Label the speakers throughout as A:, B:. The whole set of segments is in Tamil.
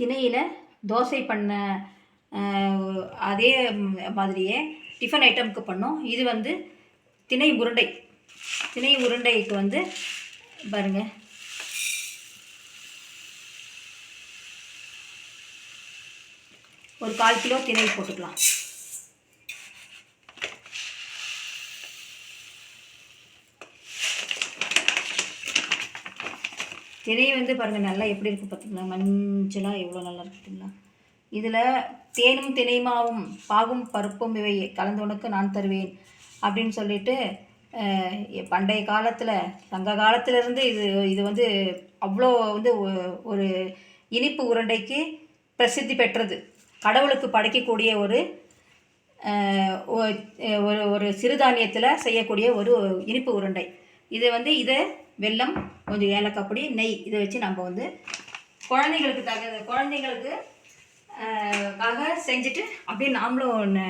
A: திணையில் தோசை பண்ண அதே மாதிரியே டிஃபன் ஐட்டமுக்கு பண்ணோம். இது வந்து திணை உருண்டை. திணை உருண்டைக்கு வந்து பாருங்க. ஒரு கால் கிலோ திணை போட்டுக்கலாம். திணை வந்து பாருங்கள் நல்லா எப்படி இருக்குது பார்த்தீங்களா மஞ்சளாக எவ்வளோ நல்லா இருக்குது பார்த்திங்களா இதில் தேனும் தினைமாவும் பாகும் பருப்பும் இவை கலந்தவனுக்கு நான் தருவேன் அப்படின்னு சொல்லிட்டு பண்டைய காலத்தில் சங்க காலத்திலேருந்து இது இது வந்து அவ்வளோ வந்து ஒரு இனிப்பு உருண்டைக்கு பிரசித்தி பெற்றது. கடவுளுக்கு படைக்கக்கூடிய ஒரு ஒரு ஒரு சிறுதானியத்தில் செய்யக்கூடிய ஒரு இனிப்பு உருண்டை. இது வந்து இதை வெல்லம் கொஞ்சம் ஏலக்காய் பொடி நெய் இதை வச்சு நம்ம வந்து குழந்தைங்களுக்கு தக குழந்தைங்களுக்கு காக செஞ்சுட்டு அப்படியே நாமளும் ஒன்று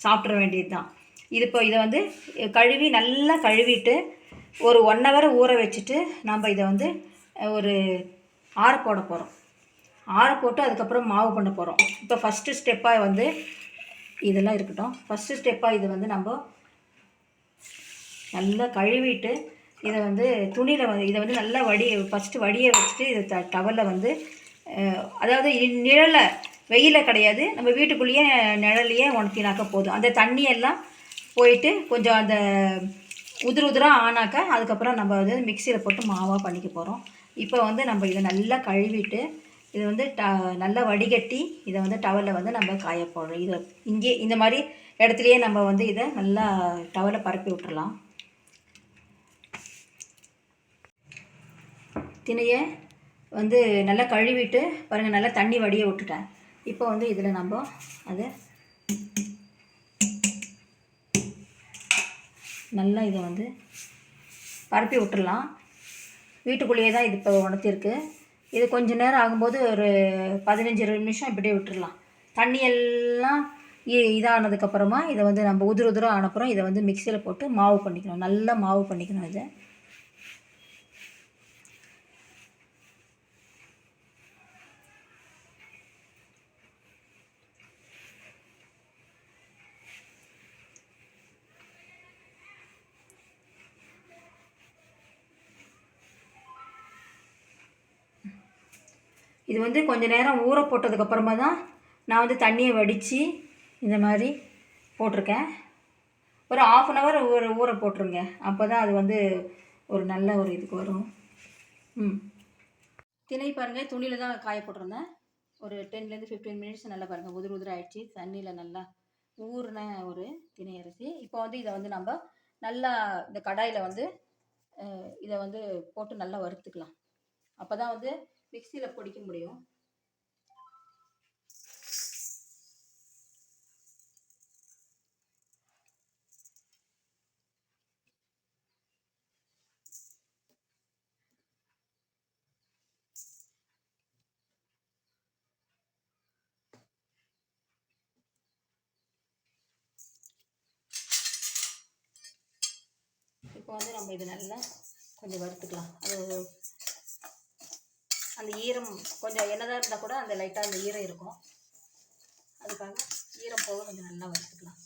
A: சாப்பிட்ற வேண்டியது தான் இது இப்போ இதை வந்து கழுவி நல்லா கழுவிட்டு ஒரு ஒன் ஹவர் ஊற வச்சுட்டு நம்ம இதை வந்து ஒரு ஆற போட போகிறோம் ஆற போட்டு அதுக்கப்புறம் மாவு பண்ண போகிறோம் இப்போ ஃபஸ்ட்டு ஸ்டெப்பாக வந்து இதெல்லாம் இருக்கட்டும். ஃபஸ்ட்டு ஸ்டெப்பாக இது வந்து நம்ம நல்லா கழுவிட்டு இதை வந்து துணியில் வந்து இதை வந்து நல்லா வடி ஃபஸ்ட்டு வடியை வச்சுட்டு இதை த டவலில் வந்து அதாவது இ- நிழல்ல வெயிலில் கிடையாது. நம்ம வீட்டுக்குள்ளேயே நிழல்லையே உணர்த்தினாக்க போதும். அந்த தண்ணியெல்லாம் போயிட்டு கொஞ்சம் அந்த உதிர் உதிராக ஆனாக்க அதுக்கப்புறம் நம்ம வந்து மிக்சியில் போட்டு மாவாக பண்ணிக்க போகிறோம் இப்போ வந்து நம்ம இதை நல்லா கழுவிட்டு இதை வந்து ட நல்லா வடிகட்டி இதை வந்து டவலில் வந்து நம்ம காய போடுறோம். இதை இங்கே இந்த மாதிரி இடத்துலையே நம்ம வந்து இதை நல்லா டவலை பரப்பி விட்டுறலாம். திணையை வந்து நல்லா கழுவிட்டு பாருங்கள் நல்லா தண்ணி வடிய விட்டுட்டேன். இப்போ வந்து இதில் நம்ம அதை நல்லா இதை வந்து பரப்பி விட்டுடலாம் வீட்டுக்குள்ளேயே தான் இது இப்போ உணர்த்திருக்கு. இது கொஞ்ச நேரம் ஆகும்போது ஒரு பதினஞ்சு இருபது நிமிஷம் இப்படியே விட்டுடலாம் தண்ணி எல்லாம் இ- இதானதுக்கப்புறமா இதை வந்து நம்ம உதிர உதிர ஆனப்புறம் இதை வந்து மிக்சியில் போட்டு மாவு பண்ணிக்கணும். நல்லா மாவு பண்ணிக்கணும் இதை. இது வந்து கொஞ்ச நேரம் ஊற போட்டதுக்கப்புறமா தான் நான் வந்து தண்ணியை வடித்து இந்த மாதிரி போட்டிருக்கேன். ஒரு ஆஃப் அன் ஹவர் ஊற ஊற போட்டுருங்க. அப்போ தான் அது வந்து ஒரு நல்ல ஒரு இதுக்கு வரும். ம். திணை பாருங்கள் துணியில் தான் காய போட்டிருந்தேன். ஒரு டென்லேருந்து ஃபிஃப்டீன் மினிட்ஸ் நல்லா பாருங்கள் உதிர் உதிர ஆயிடுச்சு. தண்ணியில் நல்லா ஊறின ஒரு திணை அரிசி. இப்போ வந்து இதை வந்து நம்ம நல்லா இந்த கடாயில் வந்து இதை வந்து போட்டு நல்லா வறுத்துக்கலாம். அப்போ தான் வந்து மிக்சியில் பொடிக்க முடியும். இப்போ வந்து நம்ம இது நல்லா கொஞ்சம் வறுத்துக்கலாம். அது அந்த ஈரம் கொஞ்சம் என்னதான் இருந்தால் கூட அந்த லைட்டாக அந்த ஈரம் இருக்கும். அதுக்காக ஈரம் போக கொஞ்சம் நல்லா வறுத்துக்கலாம்.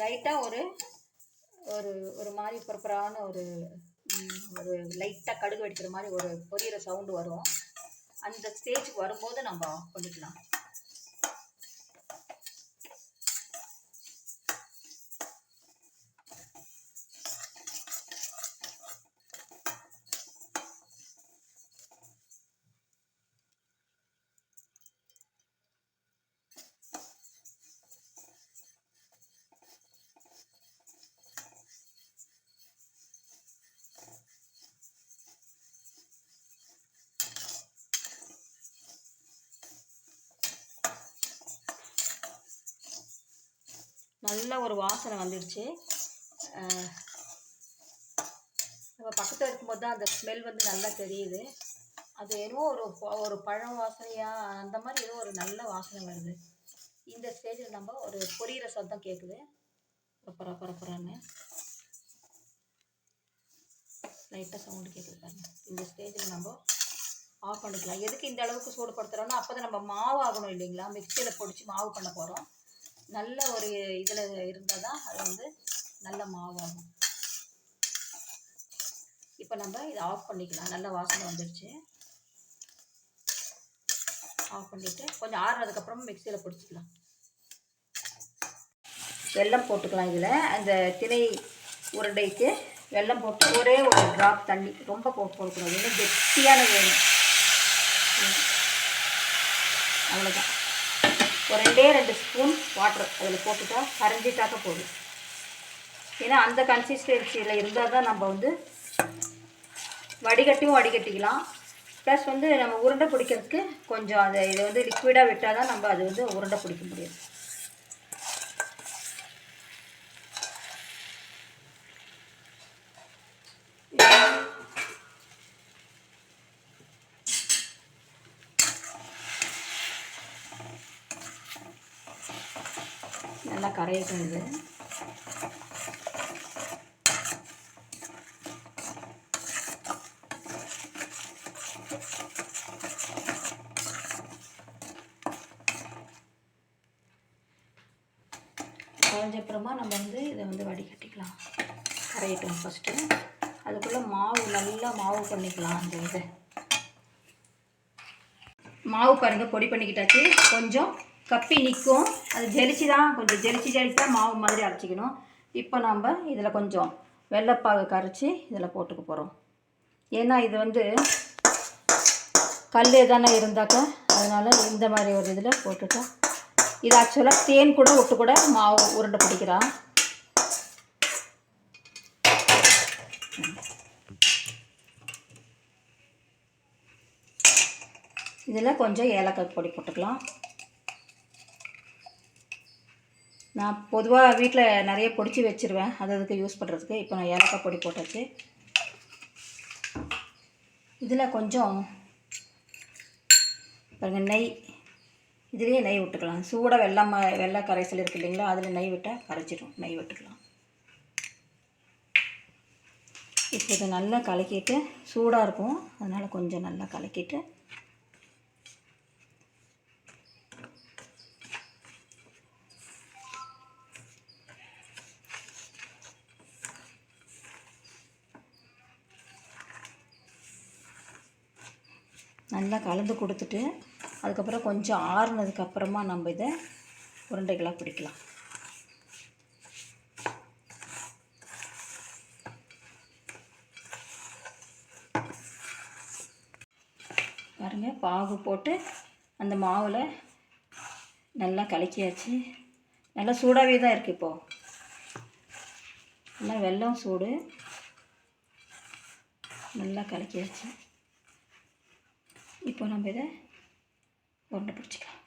A: லைட்டாக ஒரு ஒரு ஒரு மாதிரி ப்ராப்பரான ஒரு ஒரு லைட்டாக கடுகு வெடிக்கிற மாதிரி ஒரு பொரியிற சவுண்டு வரும். அந்த ஸ்டேஜுக்கு வரும்போது நம்ம ஆஃப் பண்ணிக்கலாம் நல்ல ஒரு வாசனை வந்துடுச்சு. நம்ம பக்கத்தில் இருக்கும்போது தான் அந்த ஸ்மெல் வந்து நல்லா தெரியுது. அது ஏதோ ஒரு ஒரு பழம் வாசனையாக அந்த மாதிரி ஏதோ ஒரு நல்ல வாசனை வருது. இந்த ஸ்டேஜில் நம்ம ஒரு பொரியிற சத்தம் கேட்குது பரப்பரா பரப்பரான்னு லைட்டாக சவுண்டு கேட்குது பாருங்க. இந்த ஸ்டேஜில் நம்ம ஆஃப் பண்ணிக்கலாம். எதுக்கு இந்த அளவுக்கு சூடுபடுத்துகிறோன்னா அப்போ தான் நம்ம மாவு ஆகணும் இல்லைங்களா? மிக்சியில் பொடிச்சு மாவு பண்ண போகிறோம் நல்ல ஒரு இதில் இருந்தால் தான் அது வந்து நல்ல மாவாகும். இப்போ நம்ம இதை ஆஃப் பண்ணிக்கலாம். நல்ல வாசனை வந்துடுச்சு ஆஃப் பண்ணிவிட்டு கொஞ்சம் ஆறுனதுக்கப்புறம் மிக்சியில் பிடிச்சிக்கலாம். வெல்லம் போட்டுக்கலாம் இதில். அந்த திணை உருண்டைக்கு வெல்லம் போட்டு ஒரே ஒரு ட்ராப் தண்ணி. ரொம்ப போட்டு போடக்கூடாது. இன்னும் கெட்டியானது வேணும். அவ்வளோதான் ஒரு ரெண்டே ரெண்டு ஸ்பூன் வாட்டர் அதில் போட்டுட்டா கரைஞ்சிட்டாக்க போதும். ஏன்னா அந்த கன்சிஸ்டன்சியில் இருந்தால் தான் நம்ம வந்து வடிகட்டியும் வடிகட்டிக்கலாம். ப்ளஸ் வந்து நம்ம உருண்டை பிடிக்கிறதுக்கு கொஞ்சம் அதை இதை வந்து லிக்விடாக விட்டால் தான் நம்ம அது வந்து உருண்டை பிடிக்க முடியும். நல்லா கரையட்டும் இது. கரைஞ்சப்புறமா நம்ம வந்து இதை வந்து வடிகட்டிக்கலாம். கரையட்டும் ஃபஸ்ட்டு அதுக்குள்ளே மாவு நல்லா மாவு பண்ணிக்கலாம் அந்த இதை. மாவு பாருங்கள் பொடி பண்ணிக்கிட்டாச்சு. கொஞ்சம் கப்பி நிற்கும் அது ஜெரிச்சு தான் கொஞ்சம் ஜெரிச்சு ஜெரிச்சு தான் மாவு மாதிரி அரைச்சிக்கணும். இப்போ நம்ம இதில் கொஞ்சம் வெள்ளைப்பாகு கரைச்சி இதில் போட்டுக்க போகிறோம். ஏன்னா இது வந்து கல் எதானே இருந்தாக்கா அதனால் இந்த மாதிரி ஒரு இதில் போட்டுட்டா. இது ஆக்சுவலாக தேன் கூட விட்டு கூட மாவு உருண்டை பிடிக்கிறான். இதில் கொஞ்சம் ஏலக்காய் பொடி போட்டுக்கலாம். நான் பொதுவாக வீட்டில் நிறைய பொடிச்சு வச்சுருவேன். அது அதுக்கு யூஸ் பண்ணுறதுக்கு இப்போ நான் ஏலக்காய் பொடி போட்டாச்சு இதில் கொஞ்சம் பாருங்க நெய். இதுலேயே நெய் விட்டுக்கலாம். சூடாக வெள்ளம் வெள்ளை கரைசல் இருக்கு இல்லைங்களா? அதில் நெய் விட்டால் கரைச்சிடும் நெய் விட்டுக்கலாம். இப்போ இதை நல்லா கலக்கிட்டு சூடாக இருக்கும். அதனால் கொஞ்சம் நல்லா கலக்கிட்டு நல்லா கலந்து கொடுத்துட்டு அதுக்கப்புறம் கொஞ்சம் ஆறுனதுக்கு அப்புறமா நம்ம இதை உருண்டைகளாக பிடிக்கலாம். பாருங்க பாகு போட்டு அந்த மாவில் நல்லா கலக்கியாச்சு. நல்லா சூடாகவே தான் இருக்குது இப்போது நல்லா வெல்லம் சூடு. நல்லா கலக்கியாச்சு. இப்போ நம்ம இதை உருண்டை பிடிச்சிக்கலாம்.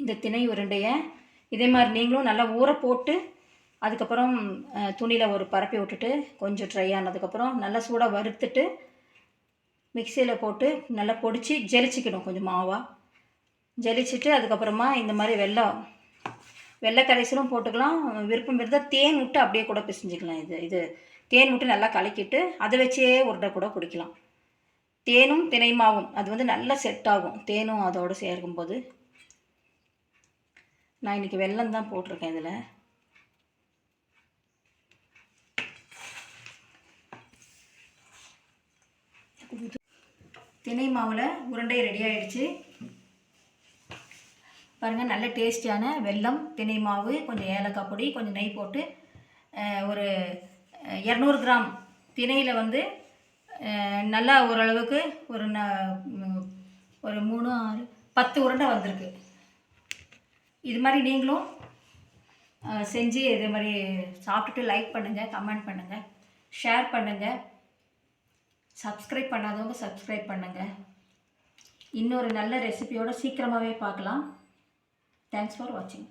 A: இந்த திணை உருண்டையை இதே மாதிரி நீங்களும் நல்லா ஊற போட்டு அதுக்கப்புறம் துணியில் ஒரு பரப்பி விட்டுட்டு கொஞ்சம் ட்ரை ஆனதுக்கப்புறம் நல்லா சூடாக வறுத்துட்டு மிக்சியில் போட்டு நல்லா பொடிச்சு ஜெலிச்சிக்கணும் கொஞ்சம் மாவாக ஜெலிச்சிட்டு அதுக்கப்புறமா இந்த மாதிரி வெள்ளம் வெள்ளை கரைசலும் போட்டுக்கலாம். விருப்பம் இருந்தால் தேன் விட்டு அப்படியே கூட பிசைஞ்சிக்கலாம். இது இது தேன் விட்டு நல்லா கலக்கிட்டு அதை வச்சே உருண்டை கூட பிடிக்கலாம். தேனும் தினை மாவும். அது வந்து நல்லா செட் ஆகும். தேனும் அதோடு சேர்க்கும்போது. நான் இன்றைக்கி வெள்ளம் தான் போட்டிருக்கேன் இதில். தினை மாவில் உருண்டை ரெடி ஆயிடுச்சு. பாருங்கள் நல்ல டேஸ்டியான வெல்லம் தினை மாவு கொஞ்சம் ஏலக்காய் பொடி கொஞ்சம் நெய் போட்டு ஒரு இரநூறு கிராம் திணையில் வந்து நல்லா ஓரளவுக்கு ஒரு ந- ஒரு மூணு ஆறு பத்து உருண்டை வந்திருக்கு. இது மாதிரி நீங்களும் செஞ்சு இதே மாதிரி சாப்பிட்டுட்டு லைக் பண்ணுங்கள் கமெண்ட் பண்ணுங்கள் ஷேர் பண்ணுங்கள் சப்ஸ்கிரைப் பண்ணாதவங்க சப்ஸ்கிரைப் பண்ணுங்கள் இன்னொரு நல்ல ரெசிபியோட சீக்கிரமாகவே பார்க்கலாம். தேங்க்ஸ் ஃபார் வாட்சிங்